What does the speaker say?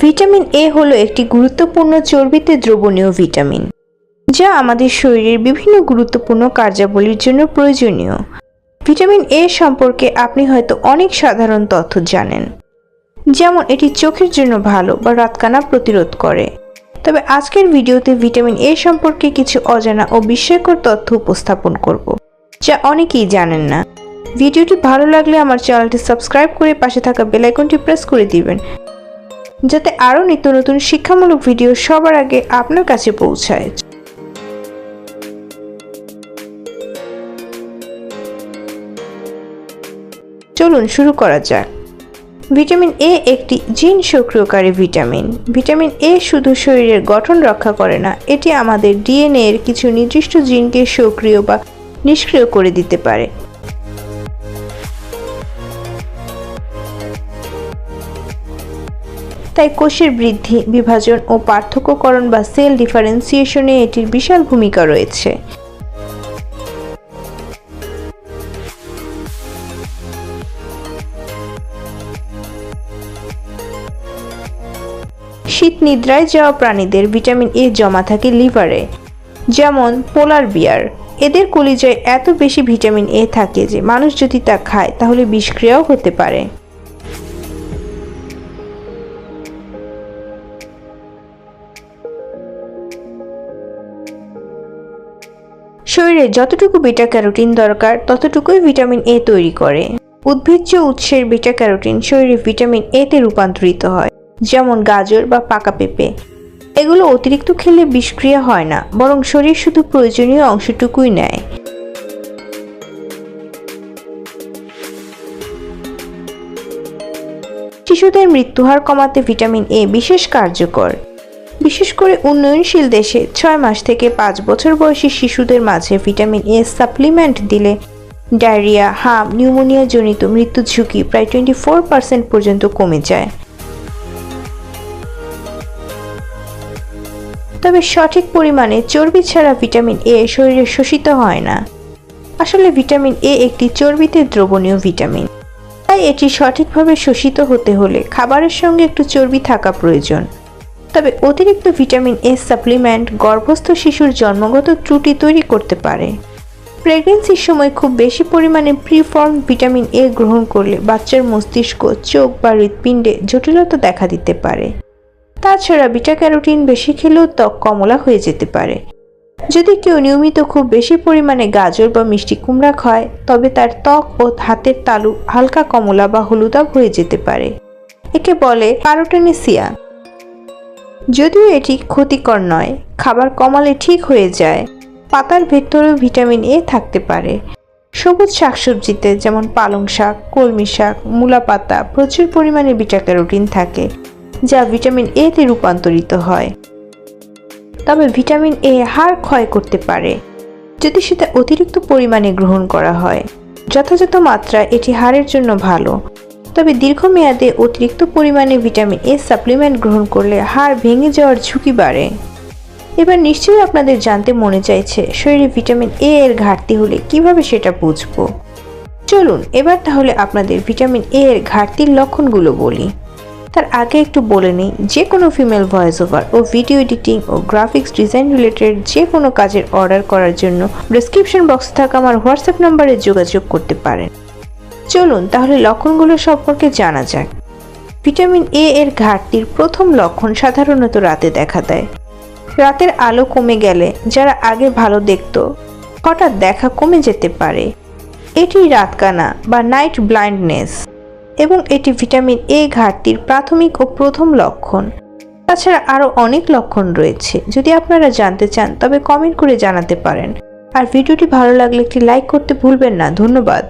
Vitamin A হলো একটি গুরুত্বপূর্ণ চর্বিতে দ্রবণীয় ভিটামিন, যা আমাদের শরীরের বিভিন্ন গুরুত্বপূর্ণ কার্যাবলীর জন্য প্রয়োজনীয়। ভিটামিন এ সম্পর্কে আপনি হয়তো অনেক সাধারণ তথ্য জানেন, যেমন এটি চোখের জন্য ভালো বা রাতকানা প্রতিরোধ করে। তবে আজকের ভিডিওতে ভিটামিন এ সম্পর্কে কিছু অজানা ও বিস্ময়কর তথ্য উপস্থাপন করব, যা অনেকেই জানেন না। ভিডিওটি ভালো লাগলে আমার চ্যানেলটি সাবস্ক্রাইব করে পাশে থাকা বেল আইকনটি প্রেস করে দিবেন, যাতে আরও নিত্য নতুন শিক্ষামূলক ভিডিও সবার আগে আপনার কাছে পৌঁছায়। চলুন শুরু করা ভিটামিন এ একটি জিন সক্রিয়কারী ভিটামিন। ভিটামিন এ শুধু শরীরের গঠন রক্ষা করে না, এটি আমাদের ডিএনএ এর কিছু নির্দিষ্ট জিনকে সক্রিয় বা নিষ্ক্রিয় করে দিতে পারে। তাই কোষের বৃদ্ধি, বিভাজন ও পার্থক্যকরণ বা সেল ডিফারেন্সিয়েশনে এটির বিশাল ভূমিকা রয়েছে। শীত নিদ্রায় যাওয়া প্রাণীদের ভিটামিন এ জমা থাকে লিভারে, যেমন পোলার বিয়ার। এদের কলিজায় এত বেশি ভিটামিন এ থাকে যে মানুষ যদি তা খায় তাহলে বিষক্রিয়াও হতে পারে। শরীরে যতটুকু বিটা ক্যারোটিন দরকার, ততটুকুই ভিটামিন এ তৈরি করে। উদ্ভিজ্জ উৎসের বিটা ক্যারোটিন শরীরে ভিটামিন এ তে রূপান্তরিত হয়, যেমন গাজর বা পাকা পেঁপে। এগুলো অতিরিক্ত খেলে বিষক্রিয়া হয় না, বরং শরীর শুধু প্রয়োজনীয় অংশটুকুই নেয়। শিশুদের মৃত্যুহার কমাতে ভিটামিন এ বিশেষ কার্যকর। বিশেষ করে উন্নয়নশীল দেশে ছয় মাস থেকে পাঁচ বছর বয়সী শিশুদের মাঝে ভিটামিন এ সাপ্লিমেন্ট দিলে ডায়রিয়া, হাম, নিউমোনিয়া জনিত মৃত্যু ঝুঁকি প্রায় টোয়েন্টি ফোর পার্সেন্ট পর্যন্ত কমে যায়। তবে সঠিক পরিমাণে চর্বি ছাড়া ভিটামিন এ শরীরে শোষিত হয় না। আসলে ভিটামিন এ একটি চর্বিতে দ্রবণীয় ভিটামিন। তাই এটি সঠিকভাবে শোষিত হতে হলে খাবারের সঙ্গে একটু চর্বি থাকা প্রয়োজন। তবে অতিরিক্ত ভিটামিন এ সাপ্লিমেন্ট গর্ভস্থ শিশুর জন্মগত ত্রুটি তৈরি করতে পারে। প্রেগনেন্সির সময় খুব বেশি পরিমাণে প্রিফর্ম ভিটামিন এ গ্রহণ করলে বাচ্চার মস্তিষ্ক, চোখ বা হৃৎপিণ্ডে জটিলতা দেখা দিতে পারে। তাছাড়া বিটা ক্যারোটিন বেশি খেলেও ত্বক কমলা হয়ে যেতে পারে। যদি কেউ নিয়মিত খুব বেশি পরিমাণে গাজর বা মিষ্টি কুমড়া খায়, তবে তার ত্বক ও হাতের তালু হালকা কমলা বা হলুদাভ হয়ে যেতে পারে। একে বলে প্যারোটেনেসিয়া যদিও এটি ক্ষতিকর নয়, খাবার কমালে ঠিক হয়ে যায়। পাতার ভেতরেও ভিটামিন এ থাকতে পারে। সবুজ শাকসবজিতে যেমন পালং শাক, কলমি শাক, মূলা পাতা প্রচুর পরিমাণে বিটা ক্যারোটিন থাকে, যা ভিটামিন এ তে রূপান্তরিত হয়। তবে ভিটামিন এ হাড় ক্ষয় করতে পারে, যদি সেটা অতিরিক্ত পরিমাণে গ্রহণ করা হয়। যথাযথ মাত্রা এটি হাড়ের জন্য ভালো। তবে দীর্ঘমেয়াদে অতিরিক্ত পরিমাণে ভিটামিন এ সাপ্লিমেন্ট গ্রহণ করলে হাড় ভেঙে যাওয়ার ঝুঁকি বাড়ে। এবার নিশ্চয়ই আপনাদের জানতে মনে চাইছে, শরীরে ভিটামিন এ এর ঘাটতি হলে কীভাবে সেটা বুঝব? চলুন, এবার তাহলে আপনাদের ভিটামিন এ এর ঘাটতির লক্ষণগুলো বলি। তার আগে একটু বলে নিই যে কোনো ফিমেল ভয়েস ওভার ও ভিডিও এডিটিং ও গ্রাফিক্স ডিজাইন রিলেটেড যে কোনো কাজের অর্ডার করার জন্য ডিসক্রিপশন বক্সে থাকা আমার হোয়াটসঅ্যাপ নম্বরে যোগাযোগ করতে পারেন। চলুন তাহলে লক্ষণগুলো সম্পর্কে জানা যাক। ভিটামিন এ এর ঘাটতির প্রথম লক্ষণ সাধারণত রাতে দেখা দেয়। রাতের আলো কমে গেলে যারা আগে ভালো দেখত, হঠাৎ দেখা কমে যেতে পারে। এটি রাতকানা বা নাইট ব্লাইন্ডনেস এবং এটি ভিটামিন এ ঘাটতির প্রাথমিক ও প্রথম লক্ষণ। তাছাড়া আরও অনেক লক্ষণ রয়েছে, যদি আপনারা জানতে চান তবে কমেন্ট করে জানাতে পারেন। আর ভিডিওটি ভালো লাগলে একটি লাইক করতে ভুলবেন না। ধন্যবাদ।